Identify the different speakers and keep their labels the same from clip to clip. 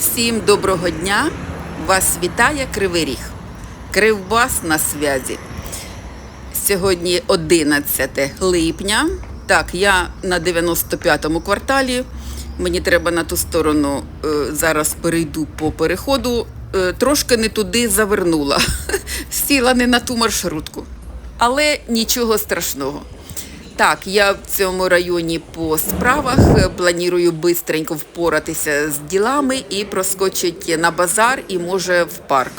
Speaker 1: Всім доброго дня! Вас вітає Кривий Ріг. Кривбас на связі. Сьогодні 11 липня. Так, я на 95-му кварталі. Мені треба на ту сторону. е, Зараз перейду по переходу. Е, Трошки не туди завернула. Сіла не на ту маршрутку. Але нічого страшного. Так, я в цьому районі по справах планую бистренько впоратися з ділами і проскочити на базар і може в парк.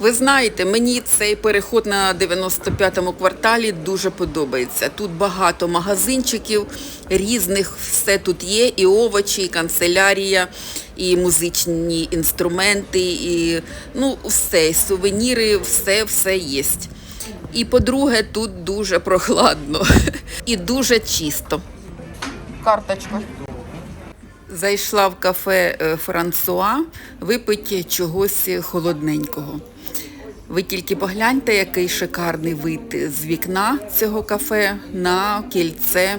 Speaker 1: Ви знаєте, мені цей переход на 95-му кварталі дуже подобається. Тут багато магазинчиків різних, все тут є, і овочі, і канцелярія, і музичні інструменти, і ну все, і сувеніри, все, все є. І по-друге, тут дуже прохладно і дуже чисто. Карточка. Зайшла в кафе е, Франсуа випити чогось холодненького. Ви тільки погляньте, який шикарний вид з вікна цього кафе на кільце.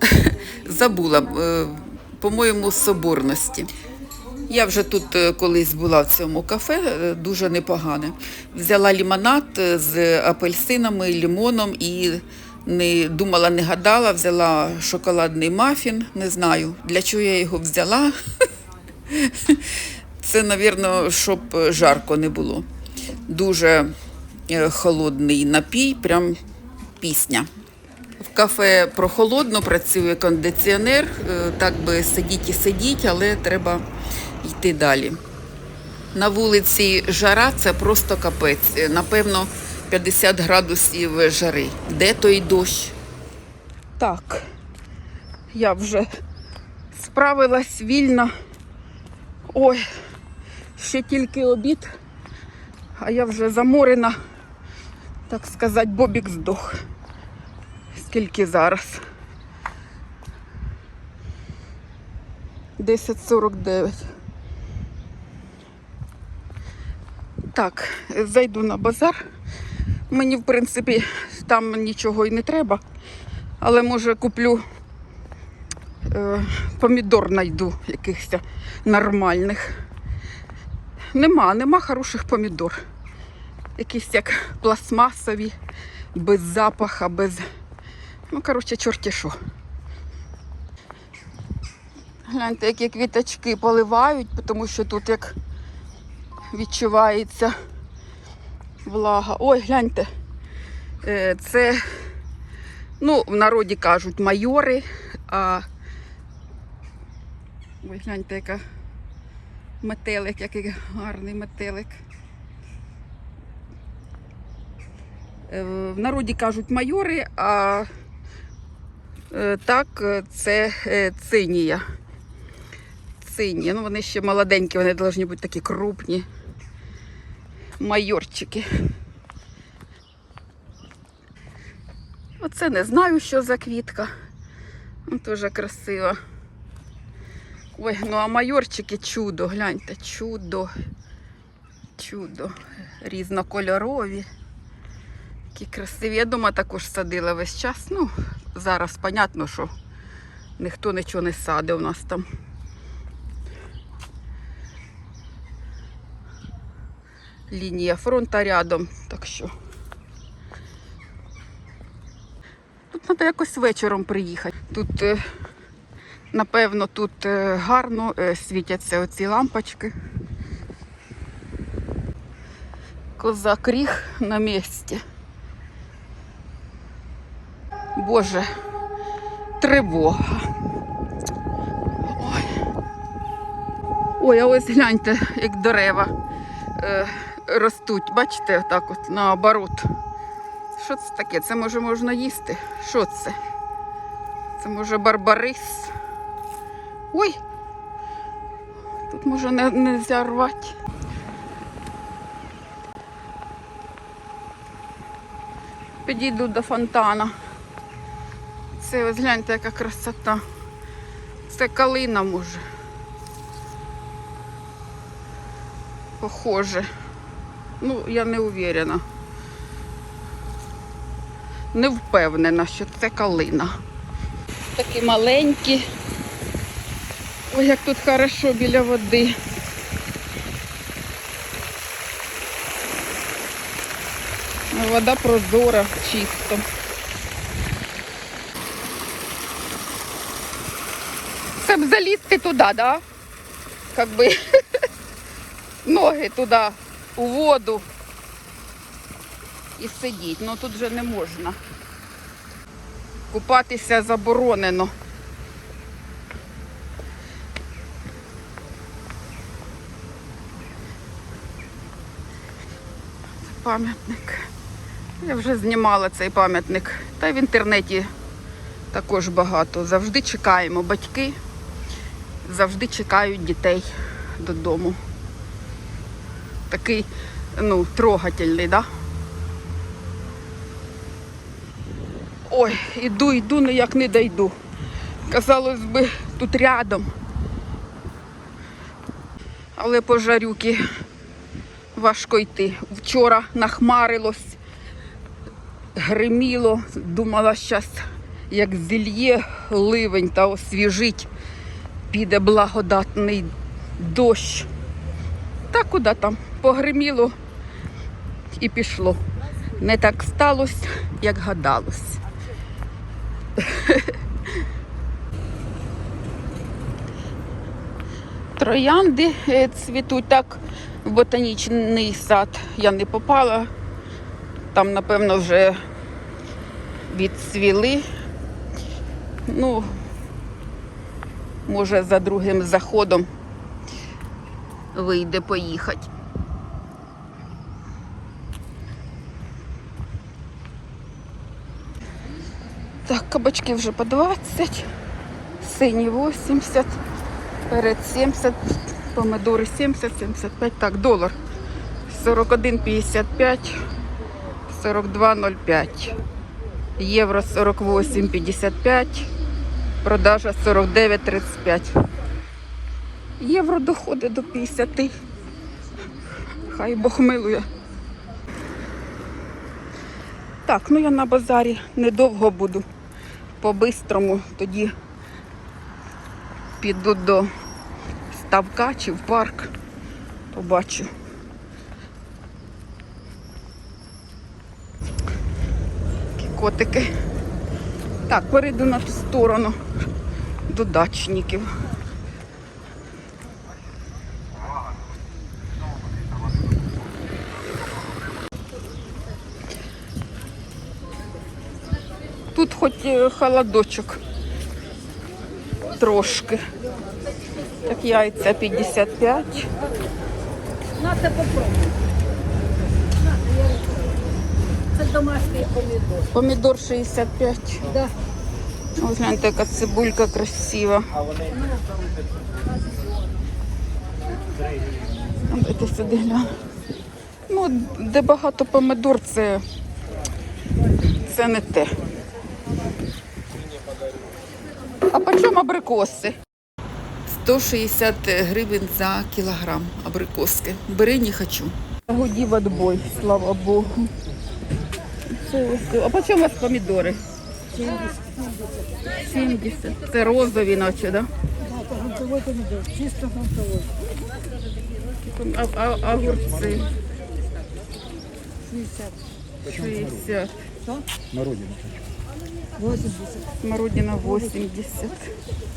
Speaker 1: Забула, е, по-моєму, соборності. Я вже тут е, колись була в цьому кафе, е, дуже непогане. Взяла лімонад е, з апельсинами, лімоном і не думала, не гадала, взяла шоколадний мафін. Не знаю, для чого я його взяла. Це, мабуть, щоб жарко не було. Дуже холодний напій, прям пісня. В кафе прохолодно, працює кондиціонер, е, так би сидіть і сидіть, але треба йти далі. На вулиці жара це просто капець. Е, Напевно, 50 градусів жари. Де той дощ? Так, я вже справилась вільно. Ой, ще тільки обід, а я вже заморена, так сказати, бобік здох. Скільки зараз? 10.49. Так, зайду на базар. Мені, в принципі, там нічого і не треба. Але може куплю е, помідор знайду якихось нормальних. Нема, нема хороших помідор. Якісь як пластмасові, без запаха, без. Ну, коротше, чорті що. Гляньте, які квіточки поливають, тому що тут як відчувається влага. Ой, гляньте. Е, Це, ну, в народі кажуть майори, а ой, гляньте, яка метелик, який гарний метелик. Е, В народі кажуть майори, а так е, це е, цинія. Цинія. Ну, вони ще молоденькі, вони повинні бути такі крупні. Майорчики. Оце не знаю, що за квітка. Ну, Дуже красива. Ой, ну а майорчики чудо, гляньте, чудо. Чудо. Різнокольорові. Такі красиві. Я дома також садила весь час. Ну, зараз понятно, що ніхто нічого не садить у нас там. Лінія фронта рядом, так що. Тут треба якось вечором приїхати. Тут, е, напевно, тут е, гарно е, світяться оці лампочки. Козак ріг на місці. Боже, тривога. Ой. Ой, а ось гляньте, як дерева е, ростуть. Бачите, отак от наоборот. Що це таке? Це може можна їсти? Що це? Це може барбарис. Ой! Тут може не, не рвати. Підійду до фонтана. Це ось гляньте, яка красота. Це калина може. Похоже. Ну, я не уверена. Не впевнена, що це калина. Такі маленькі. Ой, як тут хорошо біля води. Вода прозора, чисто. Залізти туди, да? Как би ноги туди, у воду і сидіть. Ну тут вже не можна. Купатися заборонено. Пам'ятник. Я вже знімала цей пам'ятник. Та й в інтернеті також багато. Завжди чекаємо. Батьки завжди чекають дітей додому. Такий, ну, трогательний, да? Ой, іду, іду, ніяк не дойду. Казалось би, тут рядом. Але по жарюки важко йти. Вчора нахмарилось, гриміло, думала, щас як зільє ливень та освіжить, піде благодатний дощ. Та куди там? Погриміло і пішло. Не так сталося, як гадалось. Троянди е, цвітуть так в ботанічний сад. Я не попала. Там, напевно, вже відцвіли. Ну, може, за другим заходом вийде поїхати. Так, кабачки вже по 20, сині 80, перед 70, помидори 70, 75, так, долар 41,55, 42,05, євро 48,55, продажа 49,35. Євро доходить до 50. Хай Бог милує. Так, ну я на базарі недовго буду. По-бистрому тоді піду до ставка чи в парк. Побачу. Такі котики. Так, перейду на ту сторону до дачників. Тут хоч е, холодочок трошки. Так, яйця 55.
Speaker 2: Надо попробуй. Це домашній помідор.
Speaker 1: Помідор 65.
Speaker 2: Да.
Speaker 1: Ось гляньте, яка цибулька красива. А Дайте сюди гляну. Ну, де багато помидор, це, це не те. А по чому абрикоси? 160 гривень за кілограм абрикоски. Бери, не хочу. Годів отбой, слава Богу. Ось- А по чому у вас помідори? 70. Це розові наче, так? Да?
Speaker 2: Це грунтовий помідор, чисто грунтовий.
Speaker 1: А, а, огурці
Speaker 2: 60.
Speaker 1: 60.
Speaker 3: Народина.
Speaker 2: 80.
Speaker 1: Смородина 80.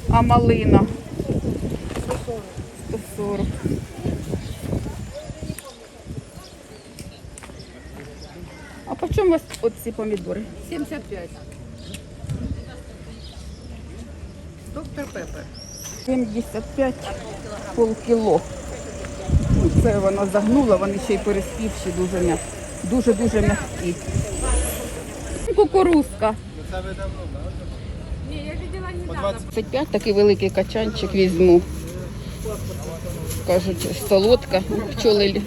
Speaker 1: А малина 140. А по чому у вас оці помідори?
Speaker 2: 75. Доктор Пеппер.
Speaker 1: 75 полкіло. Ну, Це вона загнула, вони ще й переспівші дуже м'які. Дуже-дуже м'які. Кукурузка. 25 такий великий качанчик візьму. Кажуть, солодка. Пчоли,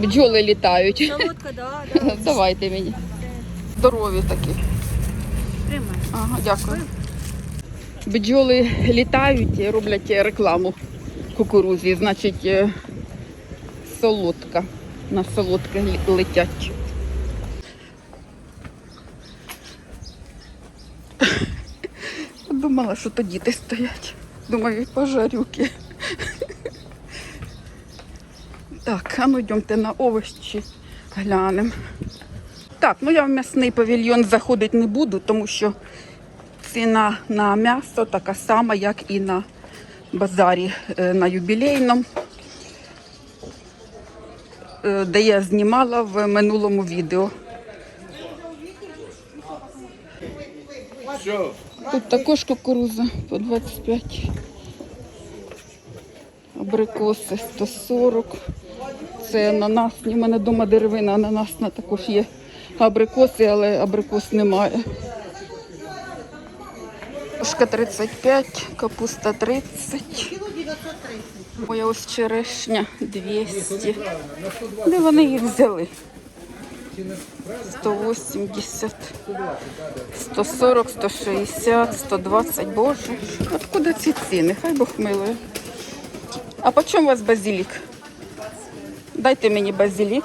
Speaker 1: бджоли літають.
Speaker 2: Солодка, да,
Speaker 1: Давайте мені. Здорові такі.
Speaker 2: Тримай.
Speaker 1: Ага, дякую. Бджоли літають і роблять рекламу кукурузі, значить е, солодка. На солодке летять. Думала, що то діти стоять. Думаю, пожарюки. Так, а ну йдемте на овощі глянемо. Так, ну я в м'ясний павільйон заходити не буду, тому що ціна на м'ясо така сама, як і на базарі е, на юбілейному, е, де я знімала в минулому відео. Тут також кукуруза по 25. Абрикоси 140. Це ананас. У мене вдома деревина ананасна також є. Абрикоси, але абрикос немає. Кошка 35, капуста 30. Моя ось черешня 200. Де вони їх взяли? 180, 140, 160, 120. Боже, откуда ці ціни? Хай Бог милує. А по чому у вас базилік? Дайте мені базилік.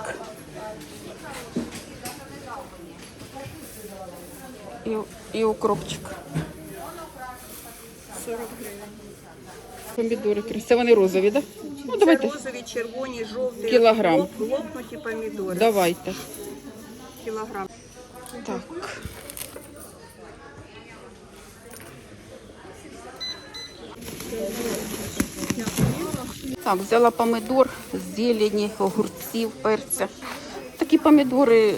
Speaker 1: І, і укропчик.
Speaker 2: 40 гривень.
Speaker 1: Помідори красиві. Вони розові, так? Да? Ну, давайте.
Speaker 2: розові, червоні, жовті.
Speaker 1: Кілограм.
Speaker 2: лоп- Лопнуті помідори.
Speaker 1: Давайте.
Speaker 2: Кілограм.
Speaker 1: Так. Так, взяла помидор, зелені, огурців, перця. Такі помідори,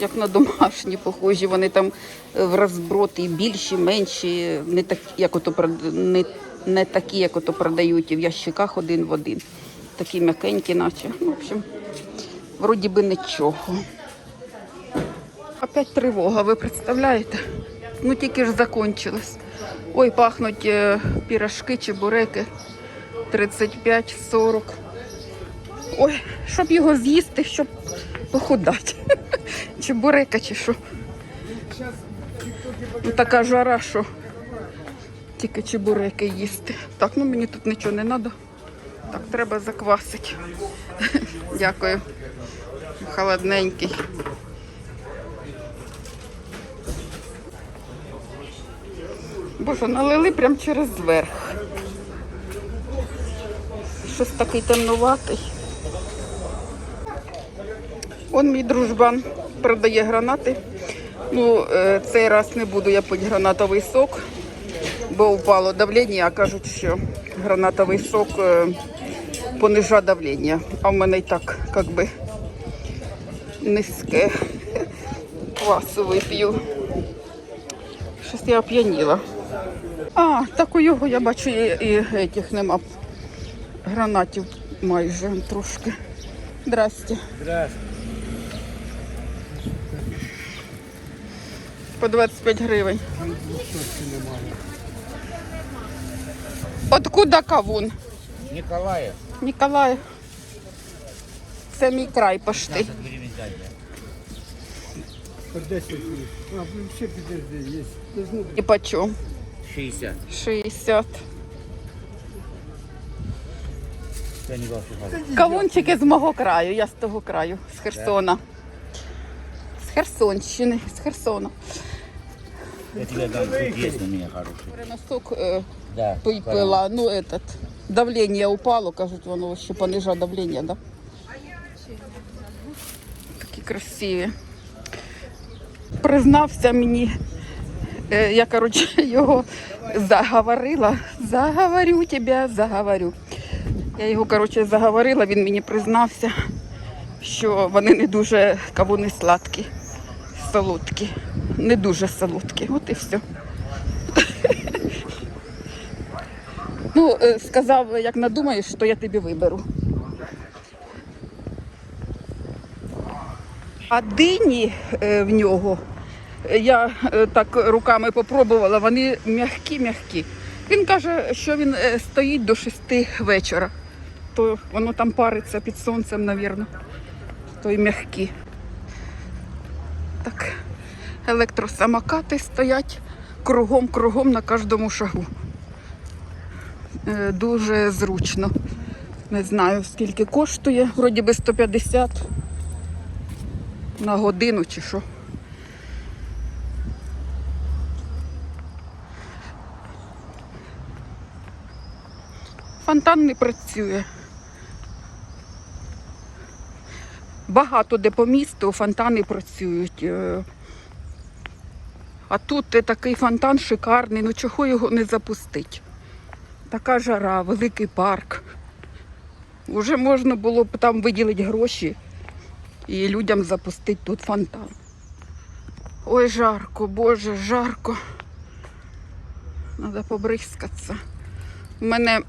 Speaker 1: як на домашні, похожі. Вони там е, в розброд і більші, менші, не такі, як ото не, не такі, як ото продають в ящиках один в один. Такі м'якенькі, наче. Ну, в общем, вроді би нічого. Опять тривога, ви представляєте? Ну тільки ж закончилось. Ой, пахнуть е, пірашки, чебуреки 35-40. Ой, щоб його з'їсти, щоб похудати. Чебурека чи що. Ну, така жара, що тільки чебуреки їсти. Так, ну мені тут нічого не треба. Так, треба заквасити. Дякую. Холодненький. Боже, налили прям через верх. Щось такий темнуватий. Он мій дружбан продає гранати. Ну, е, цей раз не буду я пити гранатовий сок, бо впало давлення, а кажуть, що гранатовий сок е, понижає давлення. А в мене і так, як би, низьке. Квасу вип'ю. Щось я оп'яніла. А, так у його я бачу і, і етих нема. Гранатів майже трошки. Здрасте.
Speaker 3: Здравствуйте.
Speaker 1: По 25 гривень. Откуда кавун?
Speaker 3: Николаев.
Speaker 1: Ніколай. Це мій край пошти.
Speaker 3: 15 гривен дать, да?
Speaker 4: По 10 есть. А, вообще подожди, есть. Должно быть.
Speaker 1: І по чому?
Speaker 3: 60.
Speaker 1: 60. Кавунчики з мого краю, я з того краю, з Херсона. З Херсонщини, з Херсона.
Speaker 3: Я тебе дам, тут есть на меня хороший.
Speaker 1: Переносок е,
Speaker 3: Да.
Speaker 1: пила, ну этот, давление упало, кажуть, воно ще понижає давлення, да? Такі красиві. Признався мені, е, я, коротше, його заговорила. Заговорю тебе, заговорю. Я його, коротше, заговорила, він мені признався, що вони не дуже кавуни сладкі, солодкі, не дуже солодкі. От і все. Ну, е, сказав, як надумаєш, то я тобі виберу. А дині е, в нього, я е, так руками попробувала, вони м'які-м'які. Він каже, що він стоїть до шести вечора. То воно там париться під сонцем, мабуть. То й м'які. Так, електросамокати стоять кругом-кругом на кожному шагу. Е, Дуже зручно. Не знаю, скільки коштує. Вроді би 150 на годину чи що. Фонтан не працює. Багато де по місту фонтани працюють. е. А тут е, такий фонтан шикарний, ну чого його не запустить? Така жара, великий парк. Уже можна було б там виділити гроші і людям запустити тут фонтан. Ой, жарко, боже, жарко. Треба побризкатися. У мене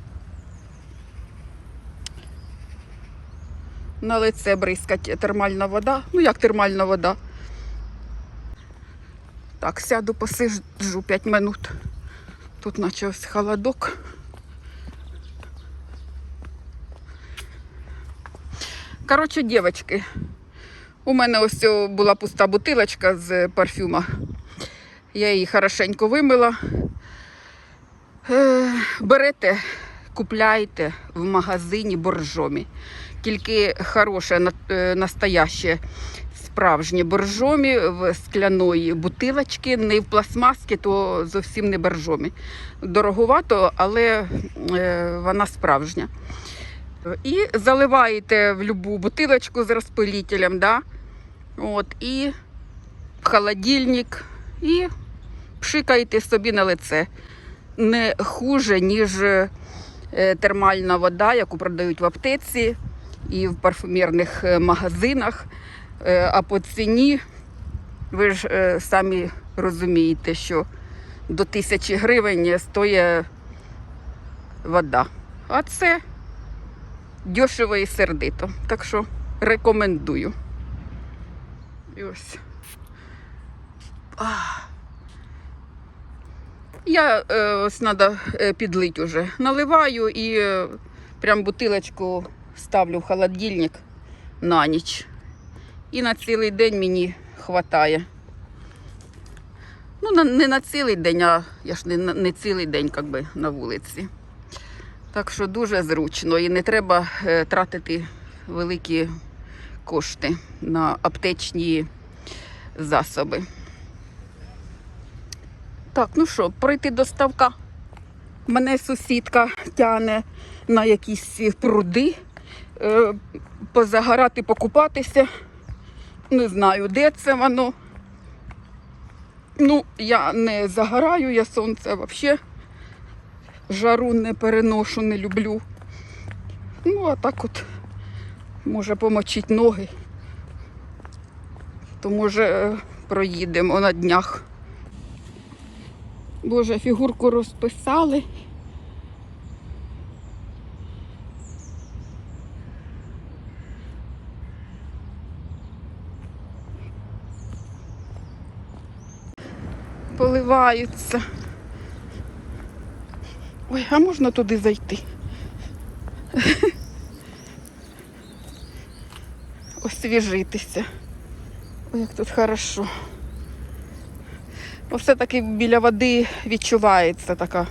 Speaker 1: на лице бризкать термальна вода. Ну як термальна вода? Так, сяду, посиджу 5 минут. Тут ось холодок. Коротше, дівчатки, у мене ось була пуста бутилочка з парфюма. Я її хорошенько вимила. Е, Берете, купляйте в магазині боржомі. Тільки хороше, е, настояще, справжнє боржомі в скляної бутилочки, не в пластмаски, то зовсім не боржомі. Дороговато, але е, вона справжня. І заливаєте в любу бутилочку з розпилителем, да? От, і в холодильник, і пшикаєте собі на лице. Не хуже, ніж е, термальна вода, яку продають в аптеці і в парфумерних е, магазинах. Е, А по ціні ви ж е, самі розумієте, що до тисячі гривень стоїть вода. А це дешево і сердито. Так що рекомендую. І ось. Я ось треба підлити уже. Наливаю і прям бутилочку ставлю в холодильник на ніч. І на цілий день мені хватає. Ну, не на цілий день, а я ж не, не цілий день як би, на вулиці. Так що дуже зручно і не треба е, тратити великі кошти на аптечні засоби. Так, ну що, пройти до ставка. Мене сусідка тяне на якісь пруди, позагорати, покупатися. Не знаю, де це воно. Ну, я не загораю, я сонце взагалі жару не переношу, не люблю. Ну, а так от може помочить ноги. То може е, проїдемо на днях. Боже, фігурку розписали. Поливаються. Ой, а можна туди зайти? Освіжитися. Ой, як тут хорошо. Бо все-таки біля води відчувається така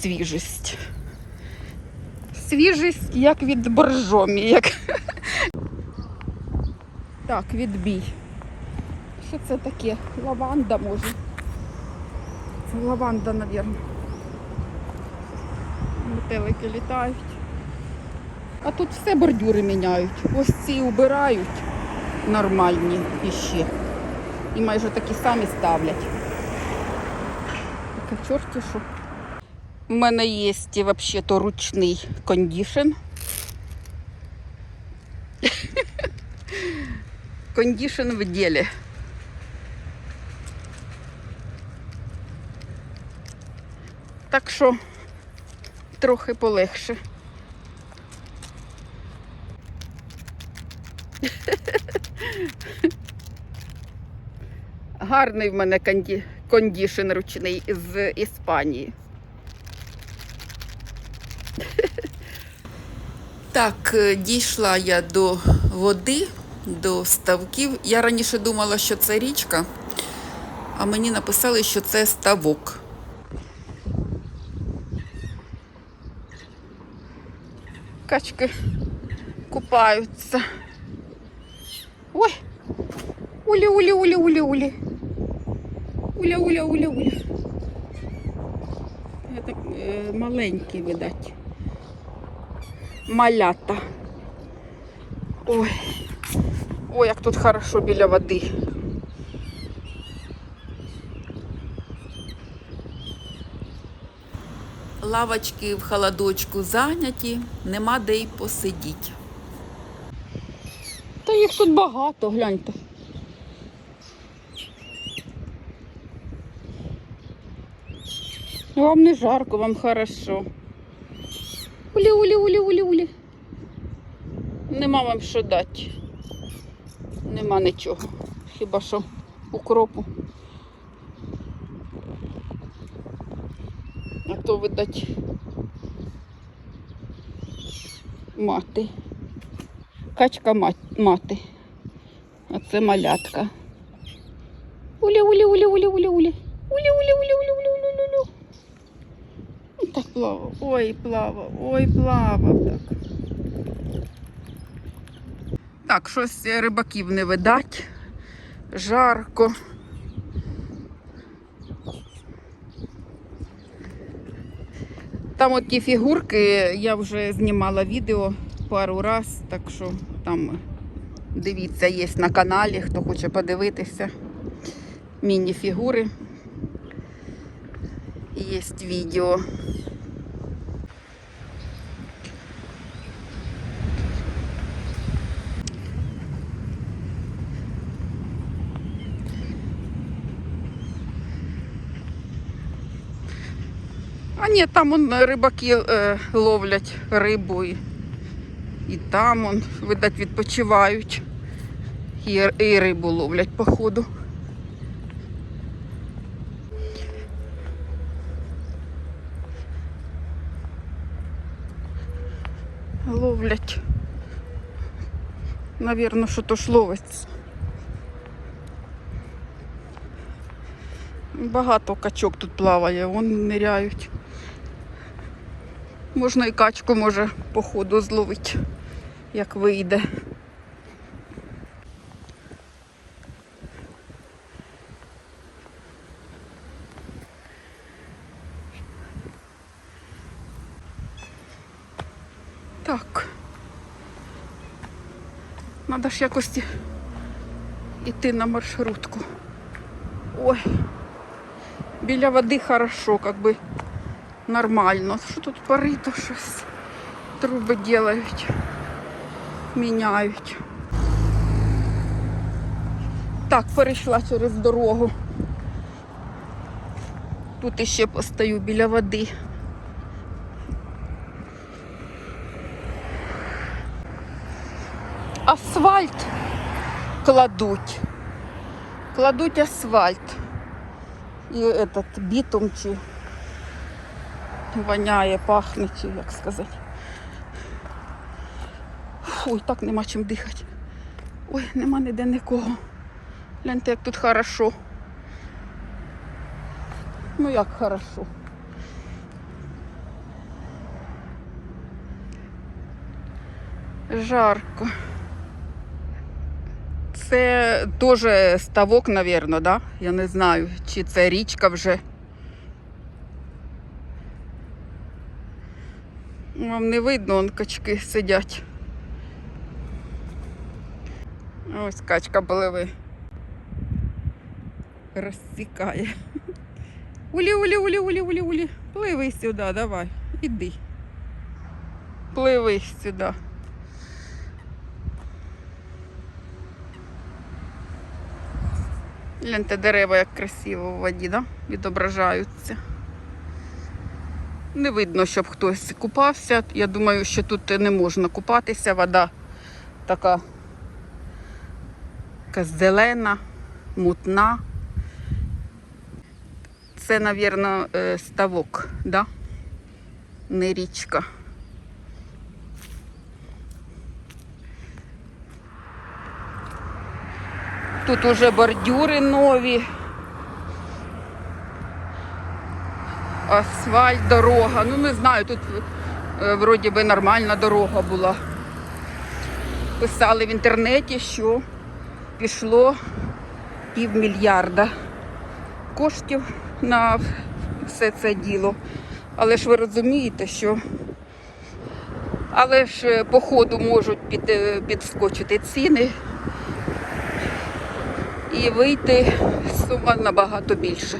Speaker 1: свіжість. Свіжість як від боржомі. Як... Так, відбій. Що це таке? Лаванда може. Лаванда, мабуть. Метелики літають. А тут все бордюри міняють. Ось ці убирають нормальні іще. І майже такі самі ставлять. Таке чорті що. У мене є взагалі-то ручний кондішн. Кондішн в ділі. Так що трохи полегше. Гарний в мене конді... кондішн ручний з Іспанії. Так, е, дійшла я до води, до ставків. Я раніше думала, що це річка, а мені написали, що це ставок. Качки купаються. Ой! Уля, уля, уля, уля, уля. Уля, уля, уля, уля. Это е, маленькі, видать. Малята. Ой, Ой, як тут хорошо біля води. Лавочки в холодочку зайняті, нема де й посидіть. Та їх тут багато, гляньте. Вам не жарко, вам хорошо. Улі, улі, улі, улі, улі. Нема вам що дати. Нема нічого. Хіба що укропу. А то видать мати. Качка мати. А це малятка. Улі, улі, улі, улі, улі, улі. Улі, улі, улі, улі, улі, улі, улі, улі. Ну, Так плавав. Ой, плавав, ой, плавав так. Так, щось рибаків не видать. Жарко. Там от ті фігурки, я вже знімала відео пару раз, так що там дивіться, є на каналі, хто хоче подивитися. Міні-фігури. Є відео. А ні, там он рибаки е, ловлять рибу і, і там он, видать, відпочивають. І, і рибу ловлять, походу. Ловлять. Навірно, що то ж ловиться. Багато качок тут плаває, вон ниряють. Можна і качку може по ходу зловити, як вийде. Так. Надо ж якось іти на маршрутку. Ой. Біля води хорошо, бы нормально. Що тут порито щось? Труби делають, міняють. Так, перейшла через дорогу. Тут іще постою біля води. Асфальт кладуть. Кладуть асфальт. І этот бітум чи воняє, пахне, чи як сказати. Ой, так нема чим дихати. Ой, нема ніде нікого. Гляньте, як тут хорошо. Ну як хорошо. Жарко. Це теж ставок, мабуть, да? Я не знаю, чи це річка вже. Вам не видно, он качки сидять. Ось качка пливи. Розсікає. Улі, улі, улі, улі, улі, улі. Пливи сюди, давай. Іди. Пливи сюди. Гляньте, дерева як красиво в воді, да? відображаються. Не видно, щоб хтось купався. Я думаю, що тут не можна купатися. Вода така, зелена, мутна. Це, мабуть, ставок, да? не річка. Тут уже бордюри нові. Асфальт, дорога. Ну не знаю, тут е, вроді би нормальна дорога була. Писали в інтернеті, що пішло півмільярда коштів на все це діло. Але ж ви розумієте, що але ж е, по ходу можуть під, підскочити ціни і вийти сума набагато більше.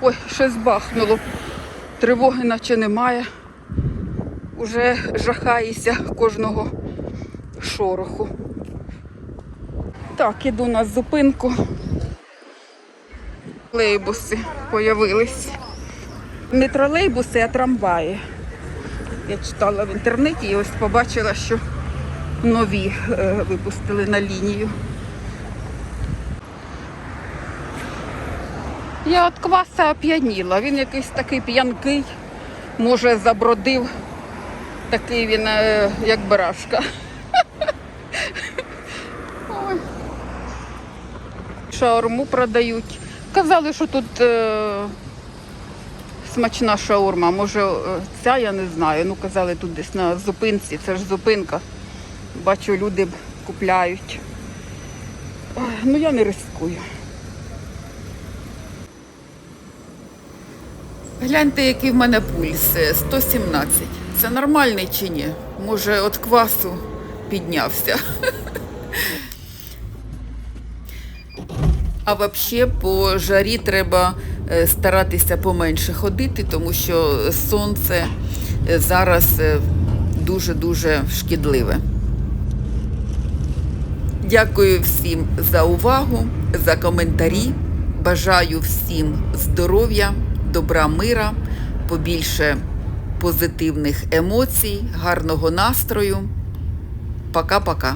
Speaker 1: Ой, щось бахнуло. Тривоги наче немає. Уже жахаєшся кожного шороху. Так, іду на зупинку. Тролейбуси появились. Не тролейбуси, а трамваї. Я читала в інтернеті і ось побачила, що нові е, випустили на лінію. Я від кваса оп'яніла. Він якийсь такий п'янкий, може, забродив. Такий він, е, як барашка. Шаурму продають. Казали, що тут е, смачна шаурма. Може, е, ця я не знаю. Ну, казали, тут десь на зупинці, це ж зупинка. Бачу, люди купляють. Ой, ну я не ризикую. Гляньте, який в мене пульс. е, 117. Це нормальний чи ні? Може, від квасу піднявся. А взагалі по жарі треба е, старатися поменше ходити, тому що сонце е, зараз е, дуже-дуже шкідливе. Дякую всім за увагу, за коментарі. Бажаю всім здоров'я, добра мира, побільше позитивних емоцій, гарного настрою. Пока-пока.